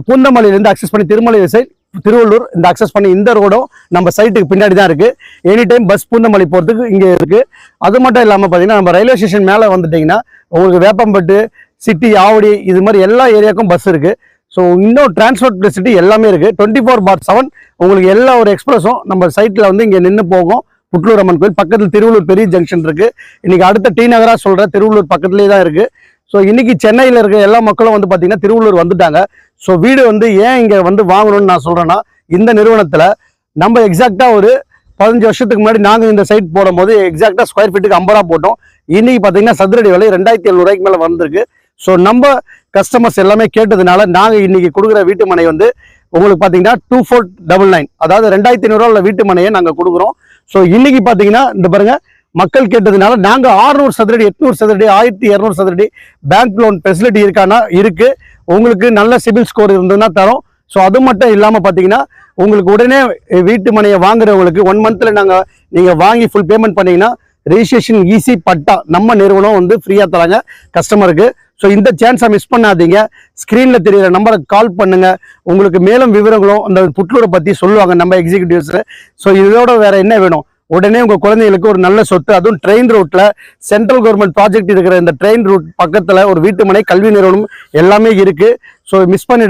பூந்தமல்லியிலேருந்து access பண்ணி Thirumalai side Tiruvallur இந்த access பண்ணி இந்த ரோடும் நம்ம சைட்டுக்கு பின்னாடி தான் இருக்குது எனி டைம் பஸ் பூந்தமல்லி போகிறதுக்கு இங்கே இருக்குது அது மட்டும் இல்லாமல் பார்த்தீங்கன்னா நம்ம ரயில்வே ஸ்டேஷன் மேலே வந்துட்டிங்கன்னா உங்களுக்கு வேப்பம்பட்டு சிட்டி ஆவடி இது மாதிரி எல்லா ஏரியாவுக்கும் பஸ் இருக்குது ஸோ இன்னும் டிரான்ஸ்போர்ட் ஃபெசிலிட்டி எல்லாமே இருக்குது டுவெண்ட்டி ஃபோர் பார் செவன் உங்களுக்கு எல்லா ஒரு எக்ஸ்பிரஸும் நம்ம சைட்டில் வந்து இங்கே நின்று போகும். புட்லூர் அம்மன் கோயில் பக்கத்தில் திருவள்ளூர் பெரிய ஜங்ஷன் இருக்குது இன்றைக்கி அடுத்த டி நகராக சொல்கிற திருவள்ளூர் பக்கத்துலேயே தான் இருக்குது ஸோ இன்றைக்கி சென்னையில் இருக்க எல்லா மக்களும் வந்து பார்த்தீங்கன்னா திருவள்ளூர் வந்துட்டாங்க. ஸோ வீடு வந்து ஏன் இங்கே வந்து வாங்கணும்னு நான் சொல்கிறேன்னா இந்த நிறுவனத்தில் நம்ம எக்ஸாக்டாக ஒரு பதினஞ்சு வருஷத்துக்கு முன்னாடி நாங்கள் இந்த சைட் போடும்போது எக்ஸாக்டாக ஸ்கொயர் ஃபீட்டுக்கு ஐம்பது ரூபா போட்டோம். இன்றைக்கி பார்த்தீங்கன்னா சதுரடி விலை ரெண்டாயிரத்தி எழுநூறுவாய்க்கு மேலே வந்திருக்கு. ஸோ நம்ம கஸ்டமர்ஸ் எல்லாமே கேட்டதுனால நாங்கள் இன்றைக்கி கொடுக்குற வீட்டு மனை வந்து உங்களுக்கு பார்த்தீங்கன்னா டூ ஃபோர் டபுள் நைன் அதாவது ரெண்டாயிரத்தி ஐநூறுரூவா வீட்டு மனையை நாங்கள் கொடுக்குறோம். ஸோ இன்றைக்கி பார்த்தீங்கன்னா இந்த பாருங்கள் மக்கள் கேட்டதுனால நாங்கள் 600 சதுரடி எட்நூறு சதுரடி ஆயிரத்தி இரநூறு சதுரடி பேங்க் லோன் ஃபெசிலிட்டி இருக்கானா இருக்குது உங்களுக்கு நல்ல சிபில் ஸ்கோர் இருந்ததுன்னா தரோம். ஸோ அது மட்டும் இல்லாமல் பார்த்தீங்கன்னா உங்களுக்கு உடனே வீட்டு மனையை வாங்குறவங்களுக்கு ஒன் மந்த்தில் நாங்கள் நீங்கள் வாங்கி ஃபுல் பேமெண்ட் பண்ணீங்கன்னா ரெஜிஸ்ட்ரேஷன் ஈஸி பட்டா நம்ம நிறுவனம் வந்து ஃப்ரீயாக தராங்க கஸ்டமருக்கு ஸோ இந்த சான்ஸை மிஸ் பண்ணாதீங்க. ஸ்க்ரீனில் தெரியிற நம்பருக்கு கால் பண்ணுங்கள் உங்களுக்கு மேலும் விவரங்களும் அந்த புட்லூரை பற்றி சொல்லுவாங்க நம்ம எக்ஸிக்யூட்டிவ்ஸில் ஸோ இதோட வேறு என்ன வேணும்? உடனே உங்கள் குழந்தைகளுக்கு ஒரு நல்ல சொத்து. அதுவும் ட்ரெயின் ரூட்டில் சென்ட்ரல் கவர்மெண்ட் ப்ராஜெக்ட் இருக்கிற இந்த ட்ரெயின் ரூட் பக்கத்தில் ஒரு வீட்டுமனை கல்வி நிறுவனம் எல்லாமே இருக்குது ஸோ மிஸ் பண்ணிட